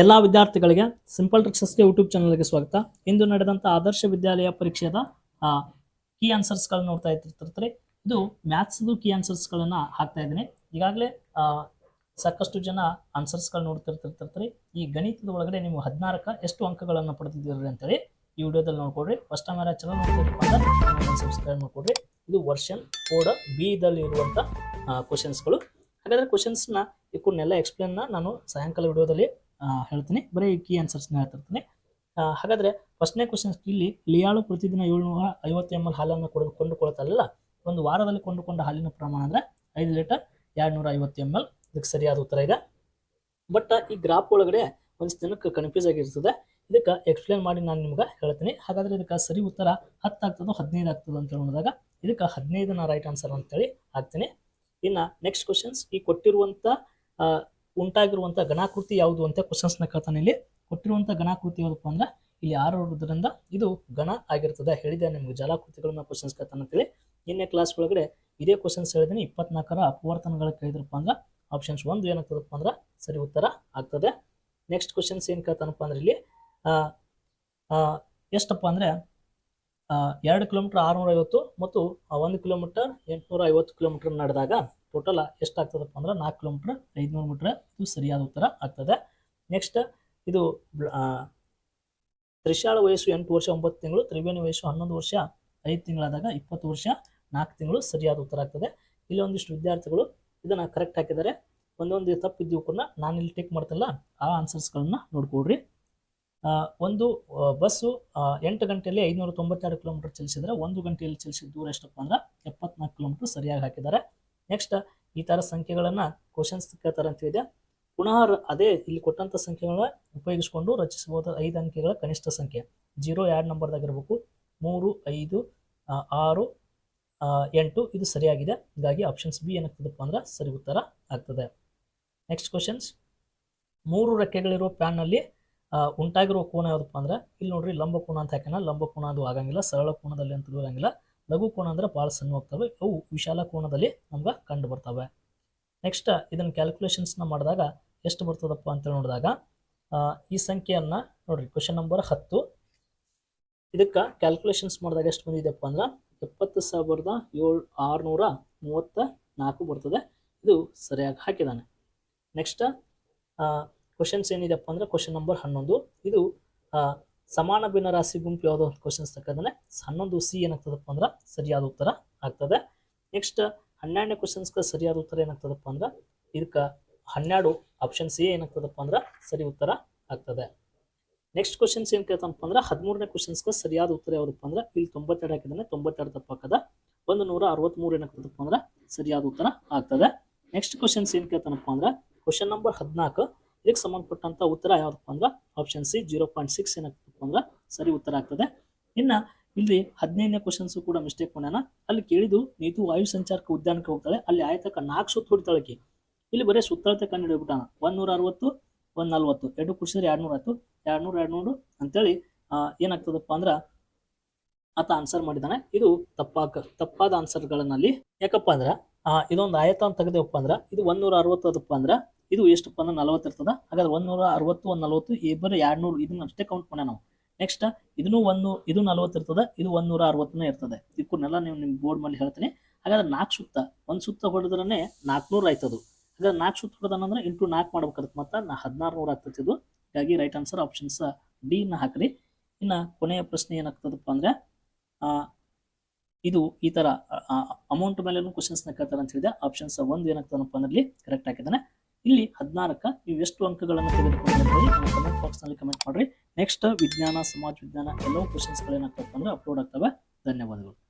ಎಲ್ಲ ವಿದ್ಯಾರ್ಥಿಗಳಿಗೆ simple ಟ್ರಿಕ್ಸಸ್ಗೆ YouTube ಚಾನಲ್ಗೆ ಸ್ವಾಗತ. ಇಂದು ನಡೆದಂಥ ಆದರ್ಶ ವಿದ್ಯಾಲಯ ಪರೀಕ್ಷೆಯ ಕೀ ಆನ್ಸರ್ಸ್ಗಳನ್ನ ನೋಡ್ತಾ ಇರ್ತಿರ್ತಾರೆ. ಇದು ಮ್ಯಾಥ್ಸ್ದು ಕೀ ಆನ್ಸರ್ಸ್ಗಳನ್ನು ಹಾಕ್ತಾ ಇದ್ದೀನಿ. ಈಗಾಗಲೇ ಸಾಕಷ್ಟು ಜನ ಆನ್ಸರ್ಸ್ಗಳು ನೋಡ್ತಿರ್ತಿರ್ತಾರೆ. ಈ ಗಣಿತದ ಒಳಗಡೆ ನೀವು ಹದಿನಾರಕ್ಕೆ ಎಷ್ಟು ಅಂಕಗಳನ್ನು ಪಡೆದಿದ್ದೀರಿ ಅಂತೇಳಿ ಈ ವಿಡಿಯೋದಲ್ಲಿ ನೋಡ್ಕೊಡ್ರಿ. ಫಸ್ಟ್ ಟೈಮ್ ಚಾನಲ್ ನೋಡ್ತಿರಪ್ಪ ಸಬ್ಸ್ಕ್ರೈಬ್ ಮಾಡ್ಕೊಡ್ರಿ. ಇದು ವರ್ಷನ್ ಕೋಡ್ ಬಿ ದಲ್ಲಿ ಇರುವಂಥ ಕ್ವಶನ್ಸ್ಗಳು ಹಾಗಾದ್ರೆ ಕ್ವಶನ್ಸ್ನ ಇವನ್ನೆಲ್ಲ ಎಕ್ಸ್ಪ್ಲೇನ್ನ ನಾನು ಸಾಯಂಕಾಲ ವಿಡಿಯೋದಲ್ಲಿ ಹೇಳ್ತೀನಿ. ಬರೀ ಕೀ ಆನ್ಸರ್ಸ್ನ ಹೇಳ್ತಿರ್ತೀನಿ. ಹಾಗಾದರೆ ಫಸ್ಟ್ನೇ ಕ್ವಶನ್ ಇಲ್ಲಿ ಲಿಯಾಳು ಪ್ರತಿದಿನ ಏಳ್ನೂರ ಐವತ್ತು ಎಂ ಎಲ್ ಹಾಲನ್ನು ಕೊಡು ಕೊಂಡುಕೊಳ್ತಾರಲ್ಲ ಒಂದು ವಾರದಲ್ಲಿ ಕೊಂಡುಕೊಂಡ ಹಾಲಿನ ಪ್ರಮಾಣ ಅಂದ್ರೆ ಐದು ಲೀಟರ್ ಎರಡ್ನೂರ ಐವತ್ತು ಎಂ ಎಲ್ ಇದಕ್ಕೆ ಸರಿಯಾದ ಉತ್ತರ ಈಗ. ಬಟ್ ಈ ಗ್ರಾಫ್ ಒಳಗಡೆ ಒಂದು ಜನಕ್ಕೆ ಕನ್ಫ್ಯೂಸ್ ಆಗಿರ್ತದೆ. ಇದಕ್ಕೆ ಎಕ್ಸ್ಪ್ಲೇನ್ ಮಾಡಿ ನಾನು ನಿಮ್ಗೆ ಹೇಳ್ತೀನಿ. ಹಾಗಾದ್ರೆ ಇದಕ್ಕೆ ಸರಿ ಉತ್ತರ ಹತ್ತು ಆಗ್ತದೋ ಹದಿನೈದು ಆಗ್ತದೋ ಅಂತ ನೋಡಿದಾಗ ಇದಕ್ಕೆ ಹದಿನೈದನ ರೈಟ್ ಆನ್ಸರ್ ಅಂತೇಳಿ ಹಾಕ್ತೀನಿ. ಇನ್ನು ನೆಕ್ಸ್ಟ್ ಕ್ವಶನ್ಸ್ ಈ ಕೊಟ್ಟಿರುವಂಥ ಉಂಟಾಗಿರುವಂಥ ಗಣಾಕೃತಿ ಯಾವುದು ಅಂತ ಕ್ವಶನ್ಸ್ನ ಕೇಳ್ತಾನೆ ಇಲ್ಲಿ. ಕೊಟ್ಟಿರುವಂಥ ಗಣಾಕೃತಿ ಯಾವುದಪ್ಪ ಅಂದ್ರೆ ಇಲ್ಲಿ ಆರು ಇರೋದ್ರಿಂದ ಇದು ಗಣ ಆಗಿರ್ತದೆ. ಹೇಳಿದೆ ನಿಮ್ಗೆ ಜಲಾಕೃತಿಗಳನ್ನ ಕ್ವಶನ್ಸ್ ಕೇಳ್ತಾನೆ ಅಂತೇಳಿ ನಿನ್ನೆ ಕ್ಲಾಸ್ ಒಳಗಡೆ ಇದೇ ಕ್ವಶನ್ಸ್ ಹೇಳಿದ್ದೀನಿ ಇಪ್ಪತ್ನಾಲ್ಕರ ಅಪವರ್ತನಗಳ ಕೇಳಿದ್ರಪ್ಪ ಅಂದ್ರೆ ಆಪ್ಷನ್ಸ್ ಒಂದು ಏನಾಗ್ತದಪ್ಪ ಅಂದ್ರೆ ಸರಿ ಉತ್ತರ ಆಗ್ತದೆ. ನೆಕ್ಸ್ಟ್ ಕ್ವಶನ್ಸ್ ಏನು ಕೇಳ್ತಾನಪ್ಪ ಅಂದ್ರೆ ಇಲ್ಲಿ ಎಷ್ಟಪ್ಪ ಅಂದರೆ ಎರಡು ಕಿಲೋಮೀಟರ್ ಆರುನೂರ ಐವತ್ತು ಮತ್ತು ಒಂದು ಕಿಲೋಮೀಟರ್ ಎಂಟುನೂರ ಐವತ್ತು ಕಿಲೋಮೀಟರ್ ನಡೆದಾಗ ಟೋಟಲ್ ಎಷ್ಟಾಗ್ತದಪ್ಪ ಅಂದ್ರೆ ನಾಲ್ಕು ಕಿಲೋಮೀಟರ್ ಐದುನೂರು ಮೀಟರ್ ಇದು ಸರಿಯಾದ ಉತ್ತರ ಆಗ್ತದೆ. ನೆಕ್ಸ್ಟ್ ಇದು ತ್ರಿಶಾಳ ವಯಸ್ಸು ಎಂಟು ವರ್ಷ ಒಂಬತ್ತು ತಿಂಗಳು, ತ್ರಿವೇಣಿ ವಯಸ್ಸು ಹನ್ನೊಂದು ವರ್ಷ ಐದು ತಿಂಗಳಾದಾಗ ಇಪ್ಪತ್ತು ವರ್ಷ ನಾಲ್ಕು ತಿಂಗಳು ಸರಿಯಾದ ಉತ್ತರ ಆಗ್ತದೆ. ಇಲ್ಲಿ ಒಂದಿಷ್ಟು ವಿದ್ಯಾರ್ಥಿಗಳು ಇದನ್ನ ಕರೆಕ್ಟ್ ಹಾಕಿದ್ದಾರೆ. ಒಂದೊಂದು ತಪ್ಪಿದ್ದು ಕೂಡ ನಾನು ಇಲ್ಲಿ ಟೇಕ್ ಮಾಡ್ತಲ್ಲ. ಆ ಆನ್ಸರ್ಸ್ಗಳನ್ನ ನೋಡ್ಕೊಡ್ರಿ ಒಂದು ಬಸ್ಸು ಎಂಟು ಗಂಟೆಯಲ್ಲಿ ಐದುನೂರ ತೊಂಬತ್ತೆರಡು ಕಿಲೋಮೀಟರ್ ಚಲಿಸಿದರೆ ಒಂದು ಗಂಟೆಯಲ್ಲಿ ಚಲಿಸಿದ ದೂರ ಎಷ್ಟಪ್ಪ ಅಂದ್ರೆ ಎಪ್ಪತ್ನಾಲ್ಕು ಕಿಲೋಮೀಟರ್ ಸರಿಯಾಗಿ ಹಾಕಿದ್ದಾರೆ. ನೆಕ್ಸ್ಟ್ ಈ ಥರ ಸಂಖ್ಯೆಗಳನ್ನು ಕ್ವಶನ್ಸ್ ಕೇಳ್ತಾರೆ ಅಂತ ಇದೆ ಪುನಃ ಅದೇ ಇಲ್ಲಿ ಕೊಟ್ಟಂಥ ಸಂಖ್ಯೆಗಳನ್ನ ಉಪಯೋಗಿಸಿಕೊಂಡು ರಚಿಸಬಹುದು ಐದು ಅಂಕೆಗಳ ಕನಿಷ್ಠ ಸಂಖ್ಯೆ. ಜೀರೋ ಎರಡು ನಂಬರ್ದಾಗ ಇರಬೇಕು. ಮೂರು, ಐದು ಆರು ಎಂಟು, ಇದು ಸರಿಯಾಗಿದೆ. ಹೀಗಾಗಿ ಆಪ್ಷನ್ಸ್ ಬಿ ಏನಾಗ್ತದಪ್ಪ ಅಂದ್ರೆ ಸರಿ ಉತ್ತರ ಆಗ್ತದೆ. ನೆಕ್ಸ್ಟ್ ಕ್ವಶನ್ಸ್ ಮೂರು ರೆಕ್ಕೆಗಳಿರುವ ಪ್ಯಾನ್ನಲ್ಲಿ ಆ, ಉಂಟಾಗಿರುವ ಕೋನ ಯಾವುದಪ್ಪ ಅಂದ್ರೆ ಇಲ್ಲಿ ನೋಡ್ರಿ ಲಂಬ ಕೋನ ಅಂತ ಹಾಕ್ಯಾನ ಲಂಬ ಕೋನ ಅದು ಆಗಂಗಿಲ್ಲ ಸರಳ ಕೋನದಲ್ಲಿ ಅಂತ ಇರೋಂಗಿಲ್ಲ ಲಘು ಕೋಣ ಅಂದ್ರೆ ಭಾಳ ಸಣ್ಣ ಹೋಗ್ತವೆ ಅವು ವಿಶಾಲ ಕೋನದಲ್ಲಿ ನಮ್ಗೆ ಕಂಡು ಬರ್ತವೆ. ನೆಕ್ಸ್ಟ್ ಇದನ್ನ ಕ್ಯಾಲ್ಕುಲೇಷನ್ಸ್ನ ಮಾಡಿದಾಗ ಎಷ್ಟು ಬರ್ತದಪ್ಪ ಅಂತ ನೋಡಿದಾಗ ಈ ಸಂಖ್ಯೆಯನ್ನ ನೋಡ್ರಿ ಕ್ವಶನ್ ನಂಬರ್ ಹತ್ತು. ಇದಕ್ಕೆ ಕ್ಯಾಲ್ಕುಲೇಷನ್ಸ್ ಮಾಡಿದಾಗ ಎಷ್ಟು ಬಂದಿದೆಪ್ಪ ಅಂದ್ರೆ ಎಪ್ಪತ್ತು ಸಾವಿರದ ಏಳು ಆರುನೂರ ಮೂವತ್ತ ನಾಲ್ಕು ಬರ್ತದೆ. ಇದು ಸರಿಯಾಗಿ ಹಾಕಿದ್ದಾನೆ. ನೆಕ್ಸ್ಟ್ ಕ್ವಶನ್ಸ್ ಏನಿದೆಪ್ಪ ಅಂದರೆ ಕ್ವಶನ್ ನಂಬರ್ ಹನ್ನೊಂದು. ಇದು ಸಮಾನ ಭಿನ್ನ ರಾಶಿ ಗುಂಪು ಯಾವುದೋ ಅಂತ ಕ್ವಶನ್ಸ್ ತಕ್ಕಂದ್ರೆ ಹನ್ನೊಂದು ಸಿ ಏನಾಗ್ತದಪ್ಪ ಅಂದ್ರೆ ಸರಿಯಾದ ಉತ್ತರ ಆಗ್ತದೆ. ನೆಕ್ಸ್ಟ್ ಹನ್ನೆರಡನೇ ಕ್ವಶನ್ಸ್ಗೆ ಸರಿಯಾದ ಉತ್ತರ ಏನಾಗ್ತದಪ್ಪ ಅಂದ್ರೆ ಇದಕ್ಕೆ ಹನ್ನೆರಡು ಆಪ್ಷನ್ ಸಿ ಏನಾಗ್ತದಪ್ಪ ಅಂದ್ರೆ ಸರಿ ಉತ್ತರ ಆಗ್ತದೆ. ನೆಕ್ಸ್ಟ್ ಕ್ವಶನ್ಸ್ ಏನು ಕೇಳ್ತಪ್ಪ ಅಂದ್ರೆ ಹದಿಮೂರನೇ ಕ್ವಶನ್ಸ್ಗೆ ಸರಿಯಾದ ಉತ್ತರ ಯಾವುದಪ್ಪ ಅಂದ್ರೆ ಇಲ್ಲಿ ತೊಂಬತ್ತೆರಡು ಹಾಕಿದಾನೆ ತೊಂಬತ್ತೆರಡು ತಪ್ಪಾಕದ. ಒಂದು ನೂರ ಅರವತ್ತ್ಮೂರು ಏನಾಗ್ತದಪ್ಪ ಅಂದ್ರೆ ಸರಿಯಾದ ಉತ್ತರ ಆಗ್ತದೆ. ನೆಕ್ಸ್ಟ್ ಕ್ವಶನ್ಸ್ ಏನು ಕೇಳ್ತಾನಪ್ಪ ಅಂದ್ರೆ ಕ್ವಶನ್ ನಂಬರ್ ಹದಿನಾಲ್ಕು. ಇದಕ್ಕೆ ಸಂಬಂಧಪಟ್ಟಂತ ಉತ್ತರ ಯಾವ್ದಪ್ಪ ಅಂದ್ರೆ option C zero point six ಏನಾಗ್ತಪ್ಪ ಅಂದ್ರೆ ಸರಿ ಉತ್ತರ ಆಗ್ತದೆ. ಇನ್ನ ಇಲ್ಲಿ ಹದಿನೈದನೇ ಕ್ವಶನ್ಸ್ ಕೂಡ ಮಿಸ್ಟೇಕ್ ಮಾಡೋಣ ಅಲ್ಲಿ ಕೇಳಿದು ನೀತು ವಾಯು ಸಂಚಾರಕ ಉದ್ಯಾನಕ್ಕೆ ಹೋಗ್ತಾಳೆ. ಅಲ್ಲಿ ಆಯ್ತಕ್ಕ ನಾಲ್ಕು ಸುತ್ತ ಹೊಡಿತಾಳಕ್ಕೆ. ಇಲ್ಲಿ ಬರೀ ಸುತ್ತಳತೆ ಕಂಡು ಹಿಡಿದ್ಬಿಟ್ಟಾನ ಒಂದ್ ನೂರ ಅರವತ್ತು ಒಂದ್ ನಲ್ವತ್ತು ಎರಡು ಕುಡಿಸಿದ್ರೆ ಎರಡ್ ನೂರ ಆಯ್ತು. ಎರಡ್ ನೂರ ಎರಡ್ ನೂರು ಅಂತೇಳಿ ಏನಾಗ್ತದಪ್ಪ ಅಂದ್ರ ಆತ ಆನ್ಸರ್ ಮಾಡಿದಾನೆ. ಇದು ತಪ್ಪಾಕ, ತಪ್ಪಾದ ಆನ್ಸರ್ಗಳನ್ನಲ್ಲಿ ಯಾಕಪ್ಪ ಅಂದ್ರ ಇದೊಂದು ಆಯತ ಅಂತ ತೆಗೆದೇವಪ್ಪ ಅಂದ್ರ, ಇದು ಒಂದೂರ ಅರವತ್ತದಪ್ಪ ಅಂದ್ರ ಇದು ಎಷ್ಟಪ್ಪ ಅಂದ್ರೆ ನಲವತ್ತು ಇರ್ತದ. ಹಾಗಾದ್ರೆ ಒಂದ್ನೂರ ಅರವತ್ತು ಒಂದ್ ನಲವತ್ತು ಇಬ್ಬರು ಎರಡು ನೂರು ಇದನ್ನ ಅಷ್ಟೇ ಕೌಂಟ್ ಮಾಡ ನಾವು. ನೆಕ್ಸ್ಟ್ ಇದನ್ನು ಒಂದು, ಇದು ನಲವತ್ತು ಇರ್ತದೆ, ಇದು ಒಂದ್ನೂರ ಅರವತ್ತನೇ ಇರ್ತದೆ. ಇದಕ್ಕನ್ನೆಲ್ಲ ನೀವು ನಿಮ್ಮ ಬೋರ್ಡ್ ಮೇಲೆ ಹೇಳ್ತೀನಿ. ಹಾಗಾದ್ರೆ ನಾಲ್ಕು ಸುತ್ತ, ಒಂದು ಸುತ್ತ ಹೊಡೆದ್ರೆ ನಾಲ್ಕುನೂರು ಆಯ್ತದು. ಹಾಗಾದ್ರೆ ನಾಲ್ಕು ಸುತ್ತ ಹೊಡೆದನಂದ್ರೆ ಇಂಟು ನಾಲ್ಕು ಮಾಡ್ಬೇಕಾಗತ್ತೆ ಮತ್ತೆ, ನಾ ಹದಿನಾರು ನೂರು ಆಗ್ತದೆ ಇದು. ಹೀಗಾಗಿ ರೈಟ್ ಆನ್ಸರ್ ಆಪ್ಷನ್ಸ್ ಡಿ ನ ಹಾಕ್ರಿ. ಇನ್ನ ಕೊನೆಯ ಪ್ರಶ್ನೆ ಏನಾಗ್ತದಪ್ಪ ಅಂದ್ರೆ ಇದು ಈ ತರ ಅಮೌಂಟ್ ಮೇಲೆ ಕ್ವಶನ್ಸ್ನ ಕೇಳ್ತಾರೆ ಅಂತ ಹೇಳಿದೆ. ಆಪ್ಷನ್ಸ್ ಒಂದು ಏನಾಗ್ತದಪ್ಪ ಅಂದ್ರೆ ಕರೆಕ್ಟ್ ಹಾಕಿದ್ದಾನೆ. ಇಲ್ಲಿ ಹದಿನಾರಕ್ಕೆ ನೀವು ಎಷ್ಟು ಅಂಕಗಳನ್ನು ತೆಗೆದುಕೊಂಡಿದ್ದೀರಿ ಕಮೆಂಟ್ ಬಾಕ್ಸ್ನಲ್ಲಿ ಕಮೆಂಟ್ ಮಾಡ್ರಿ. ನೆಕ್ಸ್ಟ್ ವಿಜ್ಞಾನ, ಸಮಾಜ ವಿಜ್ಞಾನ ಎಲ್ಲವೂ ಕ್ವಶನ್ಸ್ಗಳು ಏನಾಗ್ತಪ್ಪ ಅಂದ್ರೆ ಅಪ್ಲೋಡ್ ಆಗ್ತವೆ. ಧನ್ಯವಾದಗಳು.